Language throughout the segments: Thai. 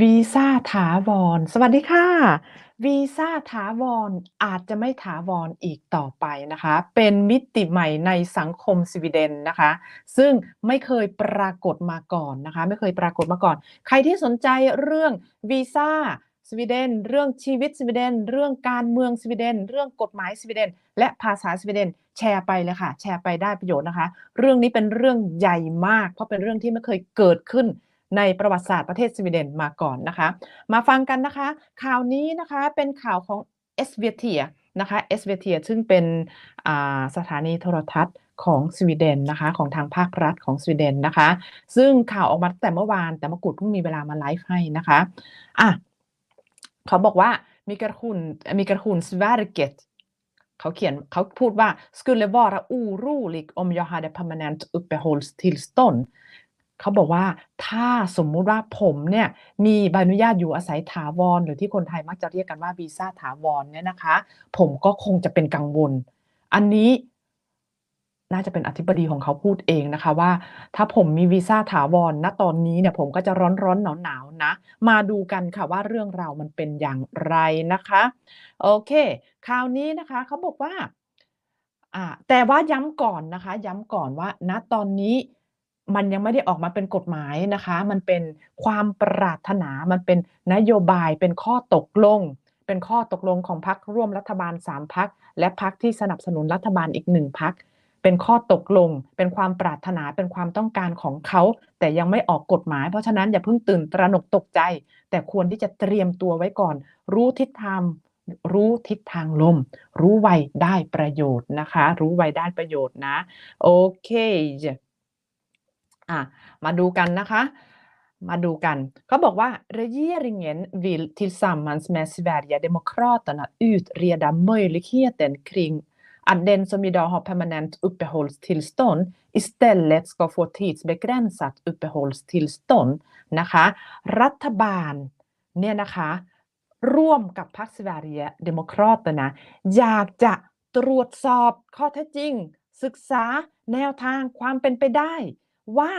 วีซ่าถาวร สวัสดีค่ะ วีซ่าถาวรอาจจะไม่ถาวรอีกต่อไปนะคะ เป็นมิติใหม่ในสังคมสวีเดนนะคะ ซึ่งไม่เคยปรากฏมาก่อนนะคะ ไม่เคยปรากฏมาก่อน ใครที่สนใจเรื่องวีซ่าสวีเดน เรื่องชีวิตสวีเดน เรื่องการเมืองสวีเดน เรื่องกฎหมายสวีเดน และภาษาสวีเดน แชร์ไปเลยค่ะ แชร์ไปได้ประโยชน์นะคะ เรื่องนี้เป็นเรื่องใหญ่มาก เพราะเป็นเรื่องที่ไม่เคยเกิดขึ้น ในประวัติศาสตร์ประเทศสวีเดนมาก่อนนะคะ มาฟังกันนะคะ ข่าวนี้นะคะเป็นข่าวของ s v t นะคะ s v t ซึ่งเป็นสถานีโทรทัศน์ของสวีเดนนะคะของทางภาครัฐของสวีเดนนะคะ ซึ่งข่าวออกมาแต่เมื่อวานแต่มกุฎเพิ่งมีเวลามาไลฟ์ให้นะคะอะเขาบอกว่ามีกระคุณมีกระคุณสวาร์เกตเขาเขียนเขาพูดว่า skulle vara orolig om jag hade permanent uppehållstillstånd เขาบอกว่าถ้าสมมุติว่าผมเนี่ยมีใบอนุญาตอยู่อาศัยถาวร หรือที่คนไทยมักจะเรียกกันว่าวีซ่าถาวรเนี่ยนะคะ ผมก็คงจะเป็นกังวล อันนี้น่าจะเป็นอธิบดีของเขาพูดเองนะคะว่า ถ้าผมมีวีซ่าถาวรณตอนนี้เนี่ยผมก็จะร้อนร้อนหนาวหนาวนะ มาดูกันค่ะว่าเรื่องราวมันเป็นอย่างไรนะคะ โอเค คราวนี้นะคะเขาบอกว่าอ่าแต่ว่าย้ำก่อนนะคะ ย้ำก่อนว่าณตอนนี้ มันยังไม่ได้ออกมาเป็นกฎหมายนะคะ มันเป็นความปรารถนา มันเป็นนโยบาย เป็นข้อตกลง เป็นข้อตกลงของพรรคร่วมรัฐบาล 3พรรคและพรรคที่สนับสนุนรัฐบาลอีก1พรรคเป็นข้อตกลง เป็นความปรารถนา เป็นความต้องการของเขา แต่ยังไม่ออกกฎหมาย เพราะฉะนั้นอย่าเพิ่งตื่นตระหนกตกใจ แต่ควรที่จะเตรียมตัวไว้ก่อน รู้ทิศทางรู้ทิศทางลม รู้ไวได้ประโยชน์นะคะ รู้ไวได้ประโยชน์นะ โอเค อะมาดูกันนะคะ มาดูกันเขาบอกว่า regeringen vill tillsammans med Sverigedemokraterna utreda möjligheten kring att den som idag har permanent uppehållstillstånd istället ska få tidsbegränsat uppehållstillstånd นะคะ รัฐบาลเนี่ยนะคะ ร่วมกับพรรคสวาเรียเดโมครอตนะอยากจะตรวจสอบข้อเท็จจริง ศึกษาแนวทางความเป็นไปได้ ว่า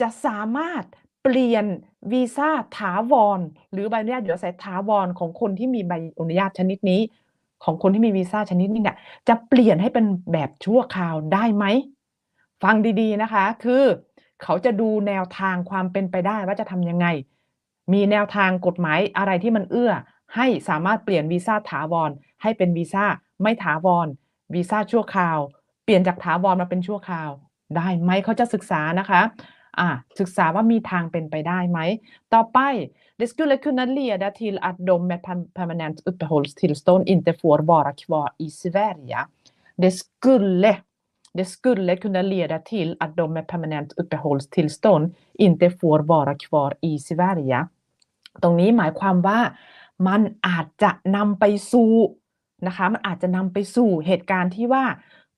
จะสามารถเปลี่ยนวีซ่าถาวร หรือใบอนุญาตอยู่อาศัยถาวรของคนที่มีใบอนุญาตชนิดนี้ ของคนที่มีวีซ่าชนิดนี้เนี่ยจะเปลี่ยนให้เป็นแบบชั่วคราวได้ไหม ฟังดีๆนะคะคือเขาจะดูแนวทางความเป็นไปได้ว่าจะทำยังไง มีแนวทางกฎหมายอะไรที่มันเอื้อ ให้สามารถเปลี่ยนวีซ่าถาวร ให้เป็นวีซ่าไม่ถาวรวีซ่าชั่วคราว เปลี่ยนจากถาวรมาเป็นชั่วคราว ได้ไหมเขาจะศึกษานะคะอ่าศึกษาว่ามีทางเป็นไปได้ไหม ต่อไป det skulle kunna leda till att de med permanent uppehållstillstånd inte får vara kvar i Sverige. Det skulle det skulle kunna leda till att de med permanent uppehållstillstånd inte får vara kvar i Sverige. ตรงนี้หมายความว่ามันอาจจะนำไปสู่นะคะ มันอาจจะนำไปสู่เหตุการณ์ที่ว่า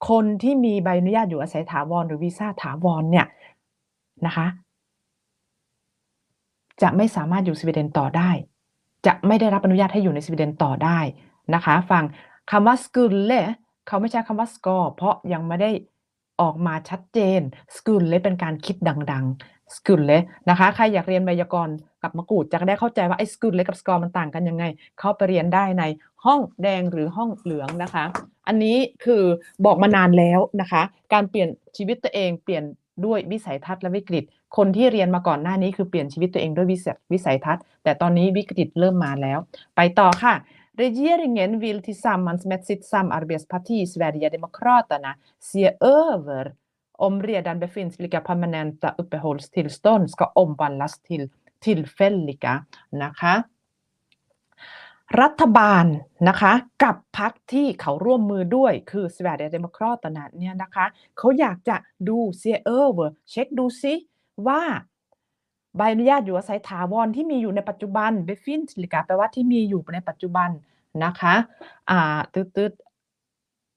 คนที่มีใบอนุญาตอยู่อาศัยถาวรหรือวีซ่าถาวรเนี่ยนะคะ จะไม่สามารถอยู่สวีเดนต่อได้ จะไม่ได้รับอนุญาตให้อยู่ในสวีเดนต่อได้นะคะ ฟังคำว่า skulle เขาไม่ใช้คำว่า ska เพราะยังไม่ได้ออกมาชัดเจน skulle เป็นการคิดดังๆ skulle นะคะ ใครอยากเรียนไวยากรณ์กับมะกรูดจะได้เข้าใจว่าไอ้ skulle กับ ska มันต่างกันยังไง เข้าไปเรียนได้ในห้องแดงหรือห้องเหลืองนะคะ อันนี้คือบอกมานานแล้วนะคะ การเปลี่ยนชีวิตตัวเองเปลี่ยนด้วยวิสัยทัศน์และวิกฤต คนที่เรียนมาก่อนหน้านี้คือเปลี่ยนชีวิตตัวเองด้วยวิสัยทัศน์ แต่ตอนนี้วิกฤตเริ่มมาแล้ว ไปต่อค่ะ Regeringen vill tillsammans med sitt samarbetsparti Sverigedemokraterna se över om redan befintliga permanenta uppehållstillstånd ska omvandlas till tillfälliga นะคะ รัฐบาลนะคะกับพรรคที่เขาร่วมมือด้วยคือสวีเดนเดโมแครตนะเนี่ยนะคะเขาอยากจะดูเซียเออร์เวอร์เช็คดูซิว่าใบอนุญาตอยู่อาศัยถาวรที่มีอยู่ในปัจจุบันเบฟินสลิกาแปลว่าที่มีอยู่ในปัจจุบันนะคะอ่าตืด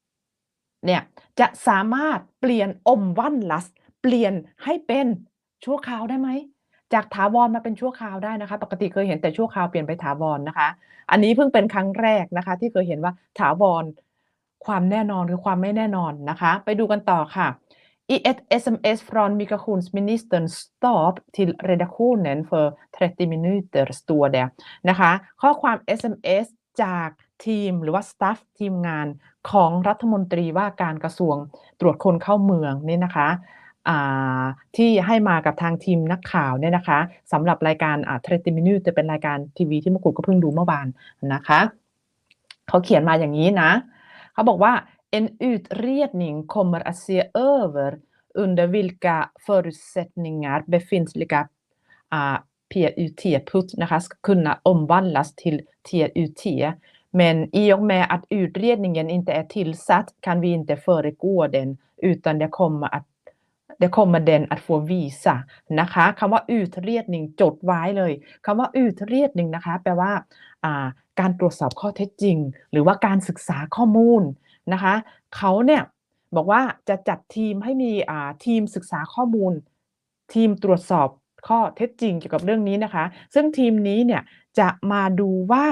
ๆเนี่ยจะสามารถเปลี่ยนอมวันลัส เปลี่ยนให้เป็นชั่วคราวได้ไหม จากถาวรมาเป็นชั่วคราวได้นะคะ ปกติเคยเห็นแต่ชั่วคราวเปลี่ยนไปถาวรนะคะ อันนี้เพิ่งเป็นครั้งแรกนะคะ ที่เคยเห็นว่าถาวรความแน่นอนหรือความไม่แน่นอนนะคะ ไปดูกันต่อค่ะ I ett sms från migrationsministern stab till redaktionen för 30 minuter står det นะคะ ข้อความ SMS จากทีมหรือว่า staff ทีมงานของรัฐมนตรีว่าการกระทรวงตรวจคนเข้าเมืองนี่นะคะ ที่ให้มากับทางทีมนักข่าวเนี่ยนะคะสำหรับรายการอ่า30 minutes จะเป็นรายการทีวีที่มกุฎก็เพิ่งดูเมื่อวานนะคะเขาเขียนมาอย่างนี้นะเขาบอกว่า en utredning kommer att se över under vilka förutsättningar befintliga PUT-putt นะคะ ska kunna omvandlas till TUT. Men i och med att utredningen inte är tillsatt kan vi inte föregå den utan det kommer att det kommer den att få visa นะคะคำว่า utredning จดไว้เลยคำว่า utredning นะคะแปลว่าการตรวจสอบข้อเท็จจริง หรือว่าการศึกษาข้อมูลนะคะเขาเนี่ยบอกว่าจะจัดทีมให้มีทีมศึกษาข้อมูล ทีมตรวจสอบข้อเท็จจริงเกี่ยวกับเรื่องนี้นะคะ ซึ่งทีมนี้เนี่ยจะมาดูว่า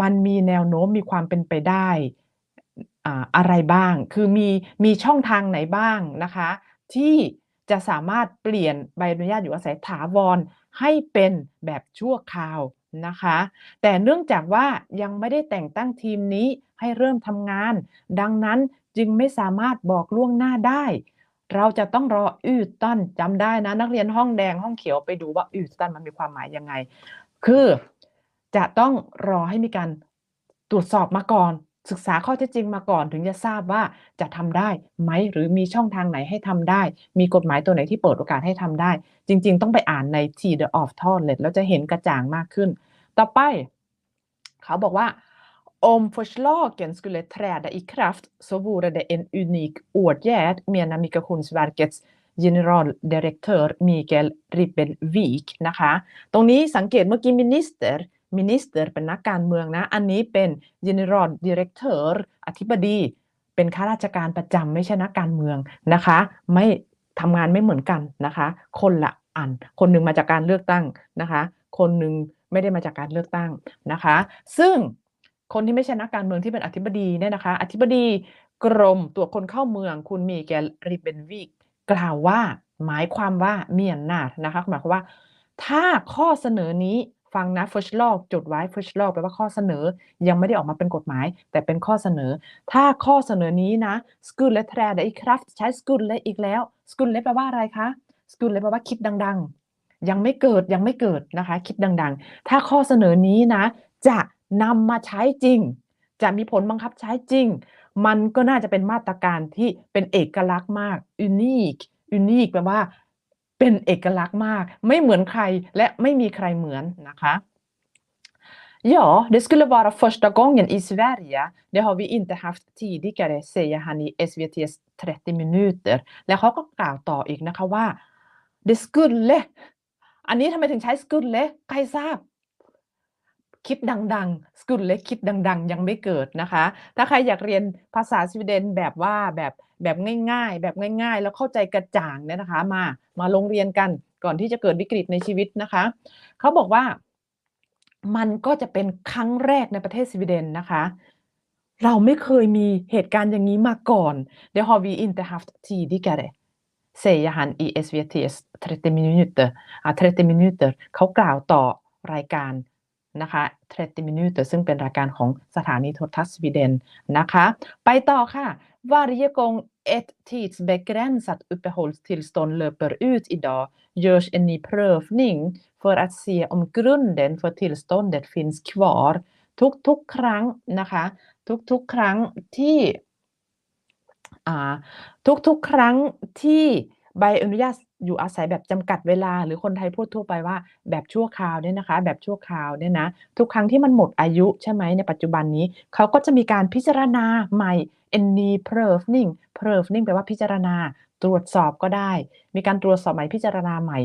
มันมีแนวโน้มมีความเป็นไปได้อะไรบ้าง คือมีมีช่องทางไหนบ้างนะคะ ที่จะสามารถเปลี่ยนใบอนุญาตอยู่อาศัยถาวรให้เป็นแบบชั่วคราวนะคะ แต่เนื่องจากว่ายังไม่ได้แต่งตั้งทีมนี้ให้เริ่มทำงาน ดังนั้นจึงไม่สามารถบอกล่วงหน้าได้ เราจะต้องรออืดตันจำได้นะ นักเรียนห้องแดงห้องเขียวไปดูว่าอืดตันมันมีความหมายยังไง คือจะต้องรอให้มีการตรวจสอบมาก่อน ศึกษาข้อเท็จจริงมาก่อนถึงจะทราบว่าจะทำได้ไหมหรือมีช่องทางไหนให้ทำได้ มีกฎหมายตัวไหนที่เปิดโอกาสให้ทำได้ จริง ๆ ต้องไปอ่านใน T the of t o n e t แล้วจะเห็นกระจ่างมากขึ้น ต่อไป เขาบอกว่า Om förslagen skulle träda i kraft så vore det en unik åtgärd menar Migrationsverkets generaldirektör Mikael Ribbelvik นะคะ ตรงนี้สังเกตเมื่อกี้ minister minister เป็นนักการเมืองนะ อันนี้เป็น general director อธิบดี เป็นข้าราชการประจำไม่ใช่นักการเมืองนะคะ ไม่ทำงานไม่เหมือนกันนะคะ คนละอัน คนหนึ่งมาจากการเลือกตั้งนะคะ คนหนึ่งไม่ได้มาจากการเลือกตั้งนะคะ ซึ่งคนที่ไม่ใช่นักการเมืองที่เป็นอธิบดีเนี่ยนะคะ อธิบดีกรมตรวจคนเข้าเมืองคุณมีแกริเบนวิกกล่าวว่าหมายความว่าเมียนนาดนะคะหมายความว่า ถ้าข้อเสนอนี้ ฟังนะ first law จดไว้ first law แปลว่าข้อเสนอยังไม่ได้ออกมาเป็นกฎหมาย แต่เป็นข้อเสนอ ถ้าข้อเสนอนี้นะ skulle träda i kraft ใช้ skulle อีกแล้ว skulle แปลว่าอะไรคะ skulle แปลว่าคิดดังๆ ยังไม่เกิดยังไม่เกิดนะคะ คิดดังๆ ถ้าข้อเสนอนี้นะ จะนำมาใช้จริง จะมีผลบังคับใช้จริง มันก็น่าจะเป็นมาตรการที่เป็นเอกลักษณ์มาก unique unique แปลว่า เป็นเอกลักษณ์มาก ไม่เหมือนใครและไม่มีใครเหมือนนะคะ Ja, det skulle vara första gången i Sverige. Det har vi inte haft tidigare, säger han i SVTs 30 minuter. แล้วเขาก็กล่าวต่ออีกนะคะว่า det skulle อันนี้ทำไมถึงใช้ skulle ใครทราบ คิดดังๆ skulle คิดดัง ๆ ยังไม่เกิดนะคะ ถ้าใครอยากเรียนภาษาสวีเดนแบบว่าแบบแบบง่ายๆ แบบง่าย ๆ แล้วเข้าใจกระจ่างเนี่ยนะคะ มามาลงเรียนกันก่อนที่จะเกิดวิกฤตในชีวิตนะคะ เขาบอกว่ามันก็จะเป็นครั้งแรกในประเทศสวีเดนนะคะ เราไม่เคยมีเหตุการณ์อย่างนี้มาก่อน Det har vi inte haft tidigare säger han i SVTs 30 minuter อะ30 minuter เขากล่าวต่อรายการ นะคะ30 minuter ซึ่งเป็นรายการของสถานีโทรทัศน์สวีเดนนะคะ ไปต่อค่ะ Varje gång ett tidsbegränsat uppehållstillstånd löper ut idag görs en ny prövning för att se om grunden för tillståndet finns kvar ทุกๆครั้งนะคะ ทุกๆครั้งที่อ่าทุกๆครั้งที่ ใบอนุญาตอยู่อาศัยแบบจำกัดเวลา หรือคนไทยพูดทั่วไปว่าแบบชั่วคราวเนี่ยนะคะ แบบชั่วคราวเนี่ยนะทุกครั้งที่มันหมดอายุใช่ไหมในปัจจุบันนี้เขาก็จะมีการพิจารณาใหม่ en ny prövning prövning แปลว่าพิจารณา ตรวจสอบก็ได้ มีการตรวจสอบใหม่พิจารณาใหม่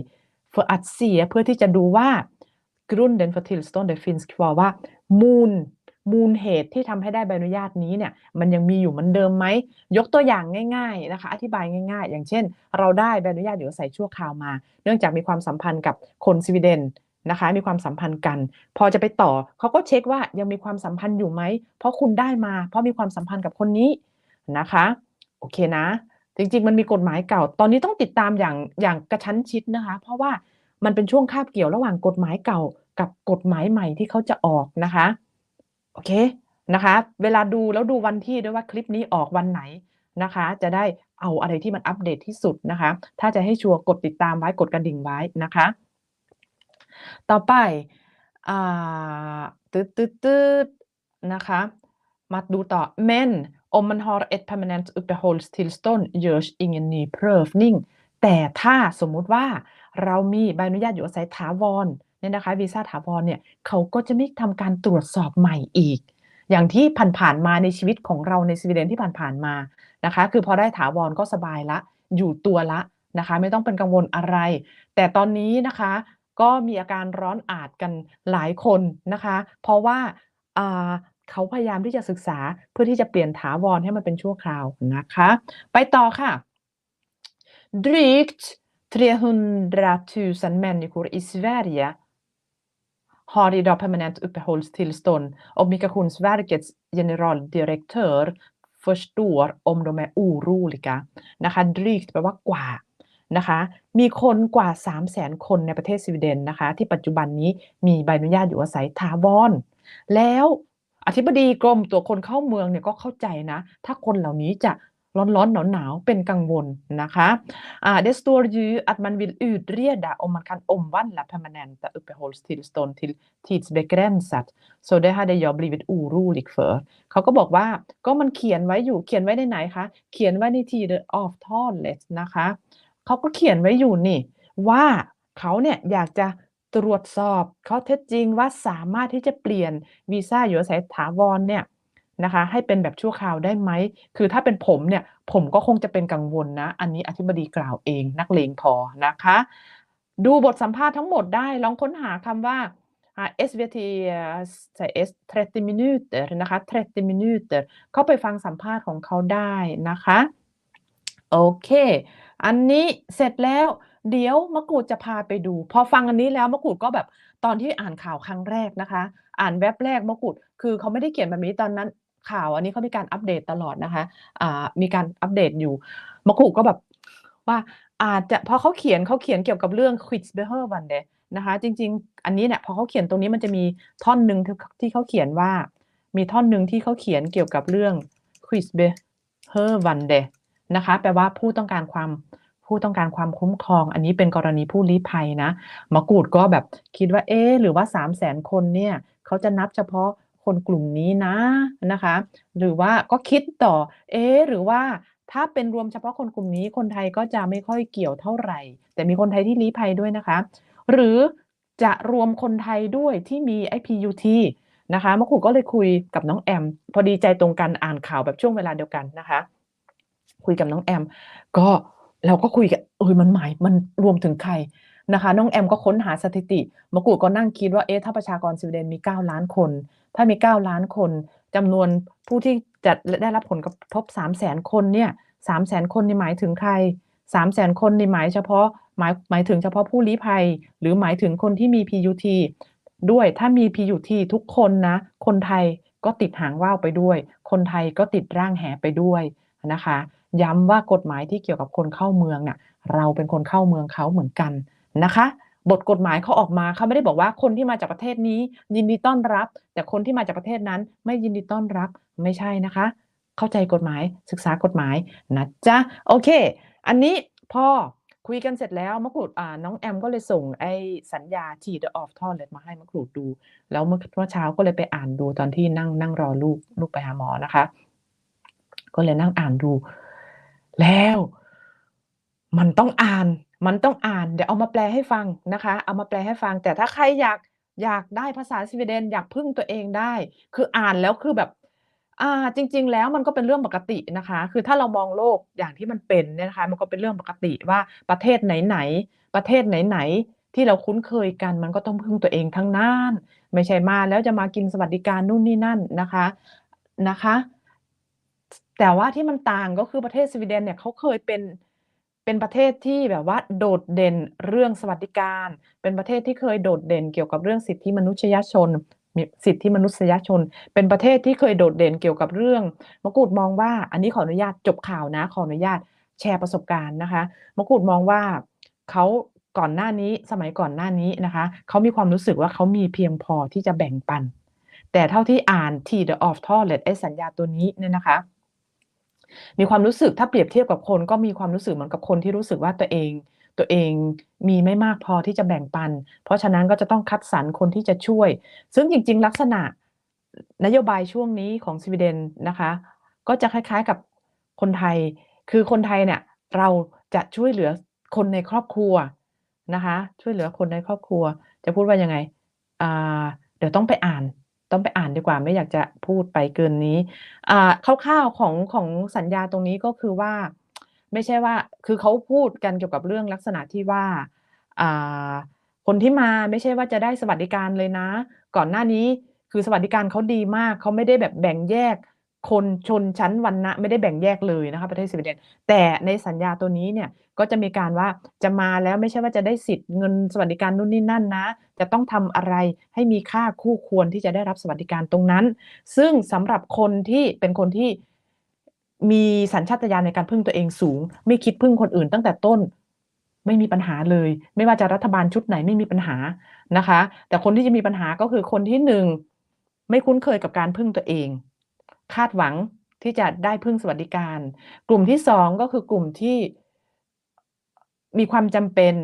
för att se เพื่อที่จะดูว่า grunden för tillståndet finns kvar ว่ามูล มูลเหตุที่ทำให้ได้ใบอนุญาตนี้เนี่ยมันยังมีอยู่เหมือนเดิมไหมยกตัวอย่างง่ายๆนะคะอธิบายง่าย ๆ อย่างเช่น เราได้ใบอนุญาตอยู่อาศัยชั่วคราวมา เนื่องจากมีความสัมพันธ์กับคนสวีเดนนะคะมีความสัมพันธ์กัน พอจะไปต่อเขาก็เช็คว่ายังมีความสัมพันธ์อยู่ไหม เพราะคุณได้มา เพราะมีความสัมพันธ์กับคนนี้นะคะโอเคนะ จริงๆ มันมีกฎหมายเก่า ตอนนี้ต้องติดตามอย่างอย่างกระชั้นชิดนะคะ เพราะว่ามันเป็นช่วงคาบเกี่ยวระหว่างกฎหมายเก่ากับกฎหมายใหม่ที่เขาจะออกนะคะ โอเคนะคะ เวลาดูแล้วดูวันที่ด้วยว่าคลิปนี้ออกวันไหนนะคะ จะได้เอาอะไรที่มันอัปเดตที่สุดนะคะ ถ้าจะให้ชัวร์กดติดตามไว้กดกระดิ่งไว้นะคะ ต่อไปอ่าตึ๊ดๆๆนะคะ มาดูต่อ Men om man har ett permanent uppehållstillstånd görs ingen ny prövning แต่ถ้าสมมุติว่าเรามีใบอนุญาตอยู่อาศัยถาวร เนี่ยนะคะวีซ่าถาวรเนี่ยเขาก็จะไม่ทำการตรวจสอบใหม่อีก อย่างที่ผ่านๆมาในชีวิตของเราในสวีเดนที่ผ่านๆมานะคะ คือพอได้ถาวรก็สบายล้วอยู่ตัวล้วนะคะ ไม่ต้องเป็นกังวลอะไร แต่ตอนนี้นะคะก็มีอาการร้อนอาดกันหลายคนนะคะ เพราะว่าอ่าเขาพยายามที่จะศึกษาเพื่อที่จะเปลี่ยนถาวรให้มันเป็นชั่วคราวนะคะ ไปต่อค่ะ Drygt 300,000 människor i Sverige har idag permanent uppehållstillstånd och Migrationsverkets generaldirektör förstår om de är oroliga นะคะ Drygt แปลว่ากว่านะคะมีคนกว่า 300,000คนในประเทศสวีเดนนะคะที่ปัจจุบันนี้มีใบอนุญาตอยู่อาศัยถาวรแล้วอธิบดีกรมตรวคนเข้าเมืองเนี่ยก็เข้าใจนะ ถ้าคนเหล่านี้จะ ร้อนๆหนาวๆเป็นกังวลนะคะอ่า det står ju att man vill utreda om man kan omvandla permanenta uppehållstillstånd till tidsbegränsat så det hade jag blivit orolig för เขาก็บอกว่าก็มันเขียนไว้อยู่เขียนไว้ในไหนคะ เขียนไว้ใน Tidöavtalet นะคะเขาก็เขียนไว้อยู่นี่ ว่าเขาเนี่ยอยากจะตรวจสอบเข้อเท็จจริงว่าสามารถที่จะเปลี่ยนวีซ่าอยู่อาศัยถาวรเนี่ย นะคะ ให้เป็นแบบชั่วคราวได้ไหม คือถ้าเป็นผมเนี่ย ผมก็คงจะเป็นกังวลนะ อันนี้อธิบดีกล่าวเอง นักเลงพอนะคะ ดูบทสัมภาษณ์ทั้งหมดได้ ลองค้นหาคำว่า SVT ใส่ S 30 minuter นะคะ 30 minuter เข้าไปฟังสัมภาษณ์ของเขาได้นะคะ โอเค อันนี้เสร็จแล้วเดี๋ยวมะกรูดจะพาไปดู พอฟังอันนี้แล้วมะกรูดก็แบบตอนที่อ่านข่าวครั้งแรกนะคะ อ่านแว็บแรกมะกรูดคือเขาไม่ได้เขียนแบบนี้ตอนนั้น ข่าว อันนี้เขามีการอัปเดตตลอดนะคะอ่ามีการอัปเดตอยู่มะกรูดก็แบบว่าอาจจะพราะเขาเขียนเขาเขียนเกี่ยวกับเรื่อง Skyddsbehövande นะคะ จริง ๆ อันนี้เนี่ยพอเขาเขียนตรงนี้มันจะมีท่อนหนึ่งที่เขาเขียนว่า มีท่อนหนึ่งที่เขาเขียนเกี่ยวกับเรื่อง Skyddsbehövande นะคะ แปลว่าผู้ต้องการความผู้ต้องการความคุ้มครอง อันนี้เป็นกรณีผู้ลี้ภัยนะมะกรูดก็แบบคิดว่าเอ๊หรือว่า 300,000 คนเนี่ยเขาจะนับเฉพาะ คนกลุ่มนี้นะนะคะ หรือว่าก็คิดต่อ เอ๊หรือว่าถ้าเป็นรวมเฉพาะคนกลุ่มนี้คนไทยก็จะไม่ค่อยเกี่ยวเท่าไหร่ แต่มีคนไทยที่ลี้ภัยด้วยนะคะ หรือจะรวมคนไทยด้วยที่มีไอ้ PUT นะคะมะกรูก็เลยคุยกับน้องแอม พอดีใจตรงกันอ่านข่าวแบบช่วงเวลาเดียวกันนะคะ คุยกับน้องแอม ก็เราก็คุยกันเออมันหมายมันรวมถึงใคร นะคะน้องแอมก็ค้นหาสถิติมะกรูดก็นั่งคิดว่าเอ๊ะถ้าประชากรสวีเดนมี 9 ล้านคน ถ้ามี 9 ล้านคนจำนวนผู้ที่จะได้รับผลกระทบ 300,000คนเนี่ย300,000คนนี่หมายถึงใคร300,000คนนี่หมายเฉพาะหมายหมายถึงเฉพาะผู้ลี้ภัย หรือหมายถึงคนที่มี PUT ด้วยถ้ามี PUT ทุกคนนะ คนไทยก็ติดหางว่าวไปด้วย คนไทยก็ติดร่างแหไปด้วยนะคะ ย้ำว่ากฎหมายที่เกี่ยวกับคนเข้าเมืองน่ะเราเป็นคนเข้าเมืองเขาเหมือนกัน นะคะ บทกฎหมายเขาออกมาเขาไม่ได้บอกว่าคนที่มาจากประเทศนี้ ยินดีต้อนรับ แต่คนที่มาจากประเทศนั้น ไม่ยินดีต้อนรับไม่ใช่นะคะ เข้าใจกฎหมายศึกษากฎหมายนะจ๊ะโอเค อันนี้พอคุยกันเสร็จแล้วมะกรูดอ่าน้องแอมก็เลยส่งไอ้สัญญาที่ Tidöavtalet มาให้มะกรูดดู แล้วเมื่อเช้าก็เลยไปอ่านดูตอนที่นั่งนั่งรอลูกลูกไปหาหมอนะคะ ก็เลยนั่งอ่านดู แล้ว มันต้องอ่าน มันต้องอ่านเดี๋ยวเอามาแปลให้ฟังนะคะ เอามาแปลให้ฟัง แต่ถ้าใครอยากอยากได้ภาษาสวีเดนอยากพึ่งตัวเองได้ คืออ่านแล้วคือแบบอ่าจริง ๆ แล้วมันก็เป็นเรื่องปกตินะคะ คือถ้าเรามองโลกอย่างที่มันเป็นเนี่ยนะคะ มันก็เป็นเรื่องปกติว่าประเทศไหนๆประเทศไหนๆที่เราคุ้นเคยกัน มันก็ต้องพึ่งตัวเองทั้งนั้นไม่ใช่มาแล้วจะมากินสวัสดิการนู่นนี่นั่นนะคะนะคะ แต่ว่าที่มันต่างก็คือประเทศสวีเดนเนี่ยเขาเคยเป็น เป็นประเทศที่แบบว่าโดดเด่นเรื่องสวัสดิการ เป็นประเทศที่เคยโดดเด่นเกี่ยวกับเรื่องสิทธิมนุษยชนสิทธิมนุษยชน เป็นประเทศที่เคยโดดเด่นเกี่ยวกับเรื่องมะกรูดมองว่า อันนี้ขออนุญาตจบข่าวนะ ขออนุญาตแชร์ประสบการณ์นะคะมะกรูดมองว่าเขาก่อนหน้านี้สมัยก่อนหน้านี้นะคะ เขามีความรู้สึกว่าเขามีเพียงพอที่จะแบ่งปัน แต่เท่าที่อ่าน T the of Toilet ไอ้สัญญาตัวนี้เนี่ยนะคะ มีความรู้สึกถ้าเปรียบเทียบกับคนก็มีความรู้สึกเหมือนกับคนที่รู้สึกว่าตัวเอง ตัวเองมีไม่มากพอที่จะแบ่งปัน เพราะฉะนั้นก็จะต้องคัดสรรคนที่จะช่วย ซึ่งจริง ๆ ลักษณะนโยบายช่วงนี้ของสวีเดนนะคะ ก็จะคล้าย ๆกับคนไทย คือคนไทยเนี่ยเราจะช่วยเหลือคนในครอบครัวนะคะ ช่วยเหลือคนในครอบครัว จะพูดว่ายังไงเดี๋ยวต้องไปอ่าน ต้องไปอ่านดีกว่าไม่อยากจะพูดไปเกินนี้อ่าคร่าวๆของของสัญญาตรงนี้ก็คือว่า ไม่ใช่ว่า คือเขาพูดกันเกี่ยวกับเรื่องลักษณะที่ว่าอ่าคนที่มาไม่ใช่ว่าจะได้สวัสดิการเลยนะ ก่อนหน้านี้คือสวัสดิการเขาดีมากเขาไม่ได้แบบแบ่งแยก คนชนชั้นวรรณะไม่ได้แบ่งแยกเลยนะคะประเทศสวีเดนแต่ในสัญญาตัวนี้เนี่ยก็จะมีการว่าจะมาแล้วไม่ใช่ว่าจะได้สิทธิ์เงินสวัสดิการนู่นนี่นั่นนะ จะต้องทำอะไรให้มีค่าคู่ควรที่จะได้รับสวัสดิการตรงนั้น ซึ่งสำหรับคนที่เป็นคนที่มีสัญชาตญาณในการพึ่งตัวเองสูง ไม่คิดพึ่งคนอื่นตั้งแต่ต้นไม่มีปัญหาเลย ไม่ว่าจะรัฐบาลชุดไหนไม่มีปัญหานะคะ แต่คนที่จะมีปัญหาก็คือคนที่หนึ่งไม่คุ้นเคยกับการพึ่งตัวเอง คาดหวังที่จะได้พึ่งสวัสดิการ กลุ่มที่สองก็คือกลุ่มที่มีความจำเป็น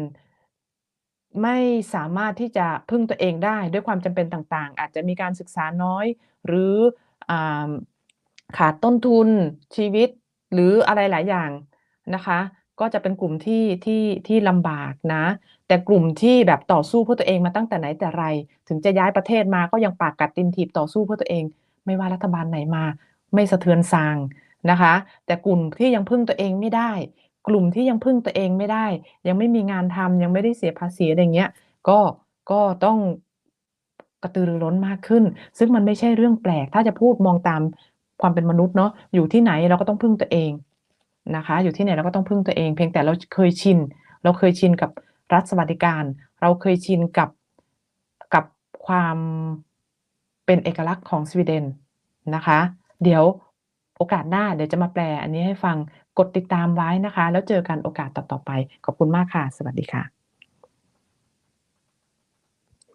ไม่สามารถที่จะพึ่งตัวเองได้ด้วยความจำเป็นต่างๆ อาจจะมีการศึกษาน้อย หรืออขาดต้นทุนชีวิตหรืออะไรหลายอย่างนะคะ ก็จะเป็นกลุ่มที่ที่ที่ลำบากนะ แต่กลุ่มที่แบบต่อสู้เพื่อตัวเองมาตั้งแต่ไหนแต่ไร ถึงจะย้ายประเทศมาก็ยังปากกัดตีนถีบต่อสู้เพื่อตัวเอง ไม่ว่ารัฐบาลไหนมาไม่สะเทือนซางนะคะ แต่กลุ่มที่ยังพึ่งตัวเองไม่ได้ กลุ่มที่ยังพึ่งตัวเองไม่ได้ ยังไม่มีงานทำยังไม่ได้เสียภาษีอะไรเงี้ยก็ก็ต้องกระตือรือร้นมากขึ้น ซึ่งมันไม่ใช่เรื่องแปลก ถ้าจะพูดมองตามความเป็นมนุษย์เนาะอยู่ที่ไหนเราก็ต้องพึ่งตัวเองนะคะ อยู่ที่ไหนเราก็ต้องพึ่งตัวเอง เพียงแต่เราเคยชิน เราเคยชินกับรัฐสวัสดิการ เราเคยชินกับกับความ เป็นเอกลักษณ์ของสวีเดนนะคะ เดี๋ยวโอกาสหน้าเดี๋ยวจะมาแปลอันนี้ให้ฟังกดติดตามไว้นะคะ แล้วเจอกันโอกาสต่อๆไป ขอบคุณมากค่ะ สวัสดีค่ะ